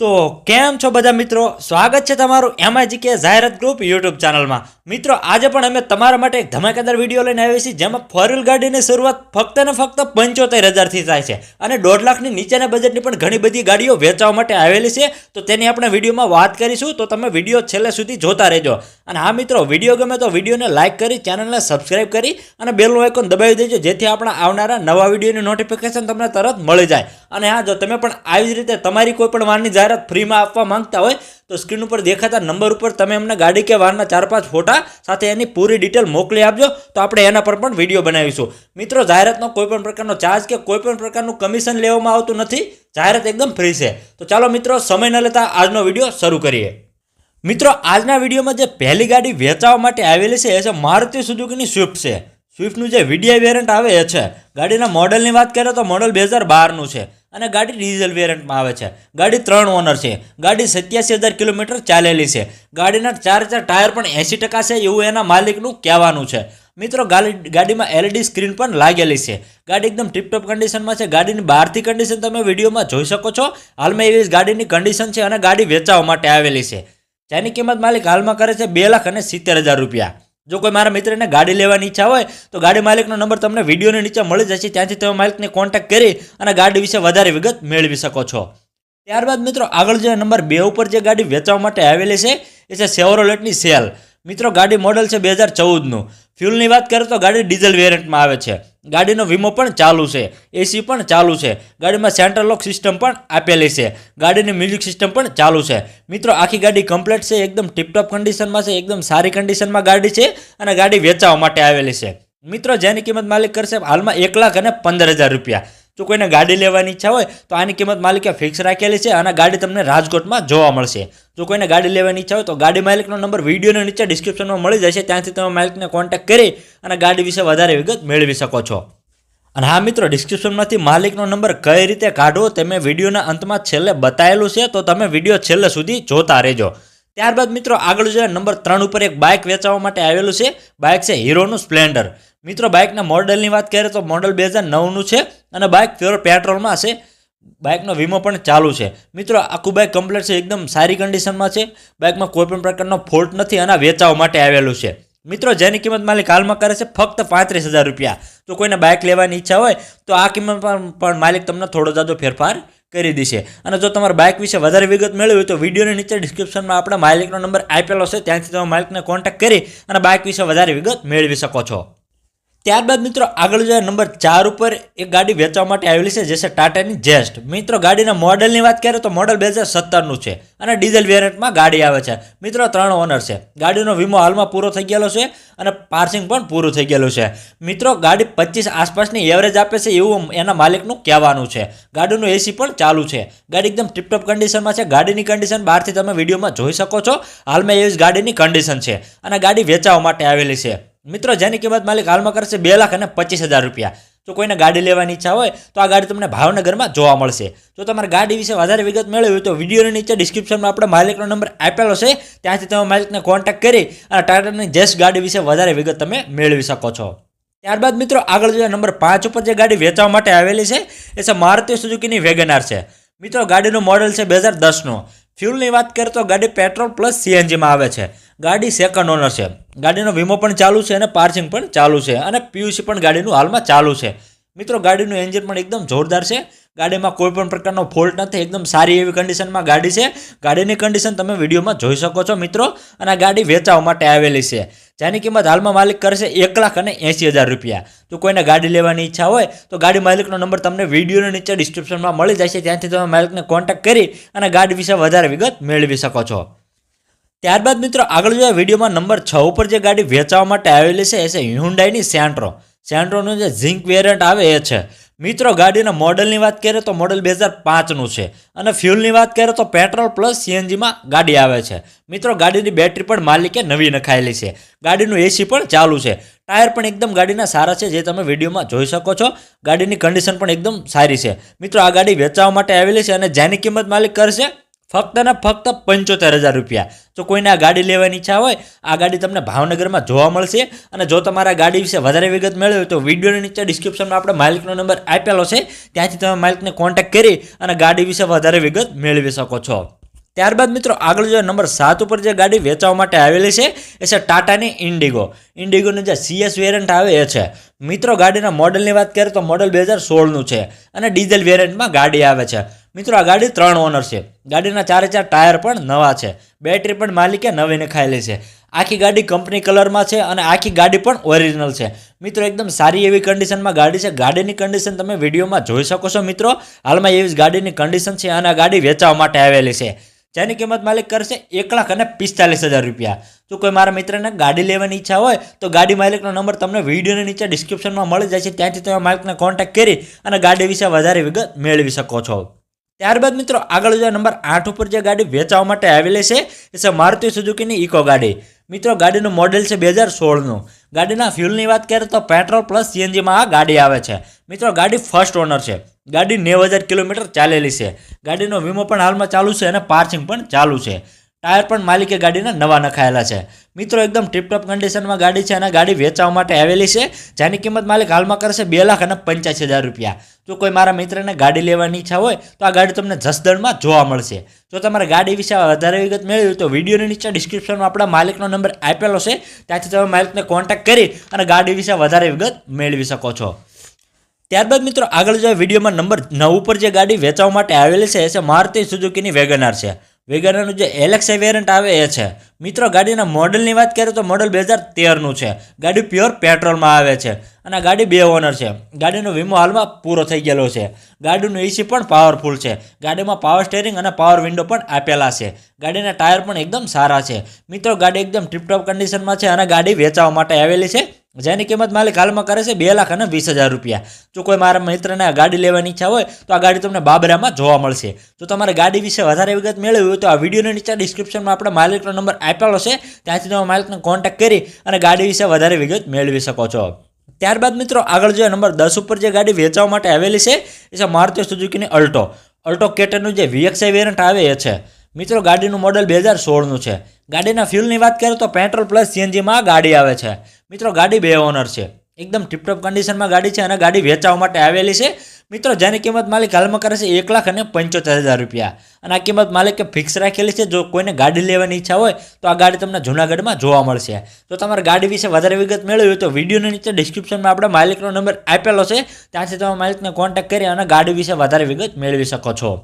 તો કેમ છો બધા મિત્રો? સ્વાગત છે તમારું એમઆઈજી કે જાહેરાત ગ્રુપ યુટ્યુબ ચેનલમાં મિત્રો, આજે પણ અમે તમારા માટે એક ધમાકેદાર વીડિયો લઈને આવ્યા છીએ, જેમાં ફોર વ્હીલ ગાડીની શરૂઆત ફક્ત ને ફક્ત પંચોતેર હજારથી થાય છે અને દોઢ લાખની નીચેના બજેટની પણ ઘણી બધી ગાડીઓ વેચવા માટે આવેલી છે. તો તેની આપણે વિડીયોમાં વાત કરીશું. તો તમે વીડિયો છેલ્લે સુધી જોતા રહેજો. અને હા મિત્રો વીડિયો ગમે તો વિડીયોને લાઇક કરી ચેનલને સબસ્ક્રાઇબ કરી અને બેલનું આઇકોન દબાવી દેજો, જેથી આપણા આવનારા નવા વિડીયોની નોટિફિકેશન તમને તરત મળી જાય. અને હા, જો તમે પણ આવી જ રીતે તમારી કોઈ પણ વારની જાહેરાત ફ્રીમાં આપવા માંગતા હોય, તો સ્ક્રીન ઉપર દેખાતા નંબર ઉપર તમે અમને ગાડી કે વારના ચાર પાંચ ફોટા સાથે એની પૂરી ડિટેલ મોકલી આપજો, તો આપણે એના પર પણ વીડિયો બનાવીશું. મિત્રો, જાહેરાતનો કોઈ પણ પ્રકારનો ચાર્જ કે કોઈ પણ પ્રકારનું કમિશન લેવામાં આવતું નથી, જાહેરાત એકદમ ફ્રી છે. તો ચાલો મિત્રો, સમય ન લેતા આજનો વીડિયો શરૂ કરીએ. મિત્રો, આજના વિડીયોમાં જે પહેલી ગાડી વેચાવા માટે આવેલી છે, એ છે મારુતિ સુઝુકીની સ્વિફ્ટ છે. સ્વિફ્ટનું જે વીડીઆઈ વેરિયન્ટ આવે એ છે. ગાડીના મોડલની વાત કરીએ તો મોડલ બે હજાર બારનું છે અને ગાડી ડીઝલ વેરિયન્ટમાં આવે છે. ગાડી ત્રણ ઓનર છે. ગાડી સત્યાસી હજાર કિલોમીટર ચાલેલી છે. ગાડીના ચાર ચાર ટાયર પણ એંસી ટકા છે એવું એના માલિકનું કહેવાનું છે. મિત્રો ગાડી ગાડીમાં એલઈડી સ્ક્રીન પણ લાગેલી છે. ગાડી એકદમ ટીપટોપ કન્ડિશનમાં છે. ગાડીની બહારથી કન્ડિશન તમે વિડીયોમાં જોઈ શકો છો. હાલમાં એવી ગાડીની કન્ડિશન છે અને ગાડી વેચાવા માટે આવેલી છે. જેની કિંમત માલિક હાલમાં કરે છે બે લાખ અને સિત્તેર હજાર રૂપિયા. જો કોઈ મારા મિત્રને ગાડી લેવાની ઈચ્છા હોય, તો ગાડી માલિકનો નંબર તમને વિડીયોની નીચે મળી જશે. ત્યાંથી તમે માલિકને કોન્ટેક્ટ કરી અને ગાડી વિશે વધારે વિગત મેળવી શકો છો. ત્યારબાદ મિત્રો આગળ જે નંબર બે ઉપર જે ગાડી વેચવા માટે આવેલી છે, એ છે સેવરોલેટની સેલ મિત્રો, ગાડી મોડલ છે બે હજાર ચૌદનું. ફ્યુલની વાત કરીએ તો ગાડી ડીઝલ વેરિયન્ટમાં આવે છે. ગાડીનો વીમો પણ ચાલુ છે. એસી પણ ચાલુ છે. ગાડીમાં સેન્ટ્રલ લોક સિસ્ટમ પણ આપેલી છે. ગાડીની મ્યુઝિક સિસ્ટમ પણ ચાલુ છે. મિત્રો, આખી ગાડી કમ્પ્લીટ છે, એકદમ ટીપટોપ કન્ડિશનમાં છે, એકદમ સારી કન્ડિશનમાં ગાડી છે અને ગાડી વેચાવા માટે આવેલી છે. મિત્રો, જેની કિંમત માલિક કરશે, હાલમાં એક લાખ અને પંદર હજાર રૂપિયા. જો કોઈને ગાડી લેવાની ઈચ્છા હોય, તો આની કિંમત માલિકે ફિક્સ રાખેલી છે અને ગાડી તમને રાજકોટમાં જોવા મળશે. જો કોઈને ગાડી લેવાની ઈચ્છા હોય, તો ગાડી માલિકનો નંબર વિડીયોની નીચે ડિસ્ક્રિપ્શનમાં મળી જશે, ત્યાંથી તમે માલિકને કોન્ટેક્ટ કરી અને ગાડી વિશે વધારે વિગત મેળવી શકો છો. અને હા મિત્રો ડિસ્ક્રિપ્શનમાંથી માલિકનો નંબર કઈ રીતે કાઢવો તે મેં વિડીયોના અંતમાં છેલ્લે બતાવેલું છે, તો તમે વીડિયો છેલ્લે સુધી જોતા રહેજો. ત્યારબાદ મિત્રો, આગળ જોઈએ નંબર ત્રણ ઉપર એક બાઇક વેચાવા માટે આવેલું છે. બાઇક છે હીરોનું સ્પ્લેન્ડર મિત્રો બાઇકના મોડલની વાત કરીએ તો મોડલ બે હજાર નવનું છે અને બાઇક પ્યોર પેટ્રોલમાં છે. બાઇકનો વીમો પણ ચાલુ છે. મિત્રો, આખું બાઇક કમ્પ્લીટ છે, એકદમ સારી કન્ડિશનમાં છે. બાઇકમાં કોઈ પણ પ્રકારનો ફોલ્ટ નથી અને વેચાવા માટે આવેલું છે. મિત્રો, જેની કિંમત માલિક હાલમાં કરે છે ફક્ત પાંત્રીસ હજાર રૂપિયા. તો કોઈને બાઇક લેવાની ઈચ્છા હોય, તો આ કિંમત પણ માલિક તમને થોડો જાજો ફેરફાર કરી દેશે. અને જો તમારે બાઇક વિશે વધારે વિગત મેળવી હોય તો વિડીયોની નીચે ડિસ્ક્રિપ્શનમાં આપણે માલિકનો નંબર આપેલો છે. ત્યાંથી તમે માલિકને કોન્ટેક્ટ કરી અને બાઇક વિશે વધારે વિગત મેળવી શકો છો. ત્યારબાદ મિત્રો આગળ જોઈએ નંબર ચાર ઉપર એક ગાડી વેચવા માટે આવેલી છે, જે છે ટાટાની જેસ્ટ. મિત્રો, ગાડીના મોડલની વાત કરીએ તો મોડલ બે હજાર સત્તરનું છે અને ડીઝલ વેરિયન્ટમાં ગાડી આવે છે. મિત્રો, ત્રણ ઓનર છે. ગાડીનો વીમો હાલમાં પૂરો થઈ ગયેલો છે અને પાર્સિંગ પણ પૂરું થઈ ગયેલું છે. મિત્રો, ગાડી પચીસ આસપાસની એવરેજ આપે છે એવું એના માલિકનું કહેવાનું છે. ગાડીનું એસી પણ ચાલુ છે. ગાડી એકદમ ટીપટોપ કન્ડિશનમાં છે. ગાડીની કન્ડિશન બહારથી તમે વિડીયોમાં જોઈ શકો છો. હાલમાં એવી ગાડીની કન્ડિશન છે અને ગાડી વેચાવા માટે આવેલી છે. મિત્રો, જેની કિંમત માલિક હાલમાં કરશે બે લાખ અને પચીસ હજાર રૂપિયા. જો કોઈને ગાડી લેવાની ઈચ્છા હોય, તો આ ગાડી તમને ભાવનગરમાં જોવા મળશે. જો તમારે ગાડી વિશે વધારે વિગત મેળવી હોય, તો વિડીયોની નીચે ડિસ્ક્રિપ્શનમાં આપણે માલિકનો નંબર આપેલો છે. ત્યાંથી તમે માલિકને કોન્ટેક્ટ કરી અને ટાટાની જેસ ગાડી વિશે વધારે વિગત તમે મેળવી શકો છો. ત્યારબાદ મિત્રો, આગળ જોઈએ નંબર પાંચ ઉપર જે ગાડી વેચવા માટે આવેલી છે, એ છે મારુતિ સુઝુકીની વેગનાર છે. મિત્રો, ગાડીનું મોડલ છે બે હજાર દસનું. ફ્યુલની વાત કરીએ તો ગાડી પેટ્રોલ પ્લસ સીએનજીમાં આવે છે. ગાડી સેકન્ડ ઓનર છે. ગાડીનો વીમો પણ ચાલુ છે અને પાર્સિંગ પણ ચાલુ છે અને પીયુસી પણ ગાડીનું હાલમાં ચાલુ છે. મિત્રો, ગાડીનું એન્જિન પણ એકદમ જોરદાર છે. ગાડીમાં કોઈ પણ પ્રકારનો ફોલ્ટ નથી, એકદમ સારી એવી કન્ડિશનમાં ગાડી છે. ગાડીની કન્ડિશન તમે વિડીયોમાં જોઈ શકો છો મિત્રો અને આ ગાડી વેચાવા માટે આવેલી છે. જેની કિંમત હાલમાં માલિક કરશે એક લાખ અને એંસી હજાર રૂપિયા. જો કોઈને ગાડી લેવાની ઈચ્છા હોય, તો ગાડી માલિકનો નંબર તમને વિડીયોની નીચે ડિસ્ક્રિપ્શનમાં મળી જશે. ત્યાંથી તમે માલિકને કોન્ટેક્ટ કરી અને ગાડી વિશે વધારે વિગત મેળવી શકો છો. ત્યારબાદ મિત્રો આગળ જોયા વિડીયોમાં નંબર છ ઉપર જે ગાડી વેચવા માટે આવેલી છે, એ છે હ્યુન્ડાઈની સેન્ટ્રો સેન્ટ્રોનું જે ઝિંક વેરિયન્ટ આવે, એ છે. મિત્રો, ગાડીના મોડલની વાત કરીએ તો મોડલ બે હજાર પાંચનું છે અને ફ્યુલની વાત કરીએ તો પેટ્રોલ પ્લસ સીએનજીમાં ગાડી આવે છે. મિત્રો, ગાડીની બેટરી પણ માલિકે નવી નખાયેલી છે. ગાડીનું એસી પણ ચાલુ છે. ટાયર પણ એકદમ ગાડીના સારા છે, જે તમે વિડીયોમાં જોઈ શકો છો. ગાડીની કન્ડિશન પણ એકદમ સારી છે. મિત્રો, આ ગાડી વેચાવા માટે આવેલી છે અને જેની કિંમત માલિક કરશે ફક્ત ને ફક્ત પંચોતેર હજાર રૂપિયા. જો કોઈને આ ગાડી લેવાની ઈચ્છા હોય, આ ગાડી તમને ભાવનગરમાં જોવા મળશે. અને જો તમારા ગાડી વિશે વધારે વિગત મેળવી હોય તો વિડીયોની નીચે ડિસ્ક્રિપ્શનમાં આપણે માલિકનો નંબર આપેલો છે. ત્યાંથી તમે માલિકને કોન્ટેક્ટ કરી અને ગાડી વિશે વધારે વિગત મેળવી શકો છો. ત્યારબાદ મિત્રો, આગળ જો નંબર સાત ઉપર જે ગાડી વેચવા માટે આવેલી છે, એ છે ટાટાની ઇન્ડિગો ઇન્ડિગોનું જે સીએસ વેરિયન્ટ આવે, એ છે. મિત્રો, ગાડીના મોડલની વાત કરીએ તો મોડલ બે હજાર સોળનું છે અને ડીઝલ વેરિયન્ટમાં ગાડી આવે છે. મિત્રો, આ ગાડી ત્રણ ઓનર છે. ગાડીના ચારે ચાર ટાયર પણ નવા છે. બેટરી પણ માલિકે નવી નખાયેલી છે. આખી ગાડી કંપની કલરમાં છે અને આખી ગાડી પણ ઓરિજિનલ છે. મિત્રો, એકદમ સારી એવી કન્ડિશનમાં ગાડી છે. ગાડીની કન્ડિશન તમે વિડીયોમાં જોઈ શકો છો મિત્રો. હાલમાં એવી જ ગાડીની કન્ડિશન છે. અને આ ગાડી વેચવા માટે આવેલી છે. જેની કિંમત માલિક કરશે એક લાખ અને પિસ્તાલીસ હજાર રૂપિયા. જો કોઈ મારા મિત્રને ગાડી લેવાની ઈચ્છા હોય, તો ગાડી માલિકનો નંબર તમને વિડીયોની નીચે ડિસ્ક્રિપ્શનમાં મળી જાય છે. ત્યાંથી તમે માલિકને કોન્ટેક્ટ કરી અને ગાડી વિશે વધારે વિગત મેળવી શકો છો. ત્યારબાદ મિત્રો આગળ જો નંબર આઠ ઉપર જે ગાડી વેચાવા માટે આવેલી છે, એ છે મારુતિ સુઝુકીની ઇકો ગાડી. મિત્રો, ગાડીનું મોડેલ છે બે હજાર સોળનું. ગાડીના ફ્યુલની વાત કરીએ તો પેટ્રોલ પ્લસ સીએનજીમાં આ ગાડી આવે છે. મિત્રો, ગાડી ફર્સ્ટ ઓનર છે. ગાડી નેવ હજાર કિલોમીટર ચાલેલી છે. ગાડીનો વીમો પણ હાલમાં ચાલુ છે અને પાર્કિંગ પણ ચાલુ છે. ટાયર પણ માલિકે ગાડીના નવા નખાયેલા છે. મિત્રો, એકદમ ટિપટોપ કન્ડિશનમાં ગાડી છે અને ગાડી વેચવા માટે આવેલી છે, જેની કિંમત માલિક હાલમાં કરશે બે લાખ અને પંચ્યાસી હજાર રૂપિયા. જો કોઈ મારા મિત્રને ગાડી લેવાની ઈચ્છા હોય, તો આ ગાડી તમને જસદણમાં જોવા મળશે. જો તમારે ગાડી વિશે વધારે વિગત મેળવી તો વિડીયોની નીચે ડિસ્ક્રિપ્શનમાં આપણા માલિકનો નંબર આપેલો છે, ત્યાંથી તમે માલિકને કોન્ટેક્ટ કરી અને ગાડી વિશે વધારે વિગત મેળવી શકો છો. ત્યારબાદ મિત્રો, આગળ જો વિડીયોમાં નંબર નવ ઉપર જે ગાડી વેચવા માટે આવેલી છે, એ છે મારુતિ સુઝુકીની વેગનાર છે. વેગનારનું જે એલેક્સા વેરિયન્ટ આવે એ છે. મિત્રો, ગાડીના મોડલની વાત કરીએ તો મોડલ બે હજાર તેરનું છે. ગાડી પ્યોર પેટ્રોલમાં આવે છે અને ગાડી બે ઓનર છે. ગાડીનો વીમો હાલમાં પૂરો થઈ ગયેલો છે. ગાડીનું એસી પણ પાવરફુલ છે. ગાડીમાં પાવર સ્ટેરિંગ અને પાવર વિન્ડો પણ આપેલા છે. ગાડીના ટાયર પણ એકદમ સારા છે. મિત્રો, ગાડી એકદમ ટીપટોપ કન્ડિશનમાં છે અને ગાડી વેચાવા માટે આવેલી છે. જેની કિંમત માલિક હાલમાં કરે છે બે લાખ અને વીસ હજાર રૂપિયા. જો કોઈ મારા મિત્રને આ ગાડી લેવાની ઈચ્છા હોય, તો આ ગાડી તમને બાબરામાં જોવા મળશે. જો તમારે ગાડી વિશે વધારે વિગત મેળવી હોય, તો આ વિડીયોની નીચે ડિસ્ક્રિપ્શનમાં આપણે માલિકનો નંબર આપેલો છે. ત્યાંથી તમે માલિકને કોન્ટેક્ટ કરી અને ગાડી વિશે વધારે વિગત મેળવી શકો છો. ત્યારબાદ મિત્રો, આગળ જે નંબર દસ ઉપર જે ગાડી વેચવા માટે આવેલી છે, એ છે મારુતિ સુઝુકીની અલ્ટો. અલ્ટો કેટરનું જે વીએક્સઆઈ વેરિયન્ટ આવે, એ છે. મિત્રો, ગાડીનું મોડલ બે હજાર સોળનું છે. ગાડીના ફ્યુલની વાત કરીએ તો પેટ્રોલ પ્લસ સીએનજીમાં ગાડી આવે છે. મિત્રો, ગાડી બે ઓનર છે. એકદમ ટિપટોપ કન્ડિશનમાં ગાડી છે અને ગાડી વેચાવા માટે આવેલી છે. મિત્રો, જેની કિંમત માલિક હાલમાં કરે છે એક લાખ અને પંચોતેર હજાર રૂપિયા. અને આ કિંમત માલિકે ફિક્સ રાખેલી છે. જો કોઈને ગાડી લેવાની ઈચ્છા હોય, તો આ ગાડી તમને જૂનાગઢમાં જોવા મળશે. જો તમારે ગાડી વિશે વધારે વિગત મેળવી હોય તો વિડીયોની નીચે ડિસ્ક્રિપ્શનમાં આપણે માલિકનો નંબર આપેલો છે. ત્યાંથી તમે માલિકને કોન્ટેક્ટ કરી અને ગાડી વિશે વધારે વિગત મેળવી શકો છો.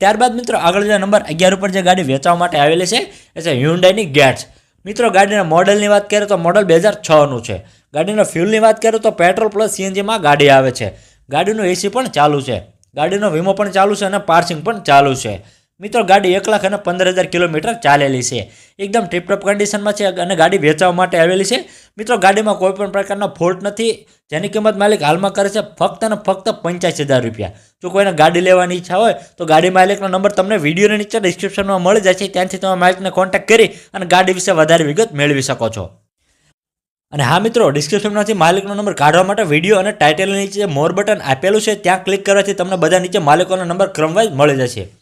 ત્યારબાદ મિત્રો આગળ જે નંબર અગિયાર ઉપર જે ગાડી વેચવા માટે આવેલી છે, એ છે હ્યુન્ડાઈની ગેટ્સ મિત્રો ગાડીના મોડલની વાત કરીએ તો મોડલ બે હજાર છનું છે. ગાડીના ફ્યુલની વાત કરીએ તો પેટ્રોલ પ્લસ સીએનજીમાં ગાડી આવે છે. ગાડીનું એસી પણ ચાલુ છે. ગાડીનો વીમો પણ ચાલુ છે અને પાર્સિંગ પણ ચાલુ છે. મિત્રો, ગાડી એક લાખ અને પંદર હજાર કિલોમીટર ચાલેલી છે. એકદમ ટીપટોપ કન્ડિશનમાં છે અને ગાડી વેચવા માટે આવેલી છે. મિત્રો, ગાડીમાં કોઈ પણ પ્રકારનો ફોલ્ટ નથી. જેની કિંમત માલિક હાલમાં કરે છે ફક્ત અને ફક્ત પંચ્યાસી હજાર રૂપિયા. જો કોઈને ગાડી લેવાની ઈચ્છા હોય, તો ગાડી માલિકનો નંબર તમને વિડીયોની નીચે ડિસ્ક્રિપ્શનમાં મળી જાય છે ત્યાંથી તમે માલિકને કોન્ટેક્ટ કરી અને ગાડી વિશે વધારે વિગત મેળવી શકો છો. અને હા મિત્રો ડિસ્ક્રિપ્શનમાંથી માલિકનો નંબર કાઢવા માટે વીડિયો અને ટાઇટલની નીચે મોર બટન આપેલું છે, ત્યાં ક્લિક કરવાથી તમને બધા નીચે માલિકોનો નંબર ક્રમવાઇઝ મળી જશે.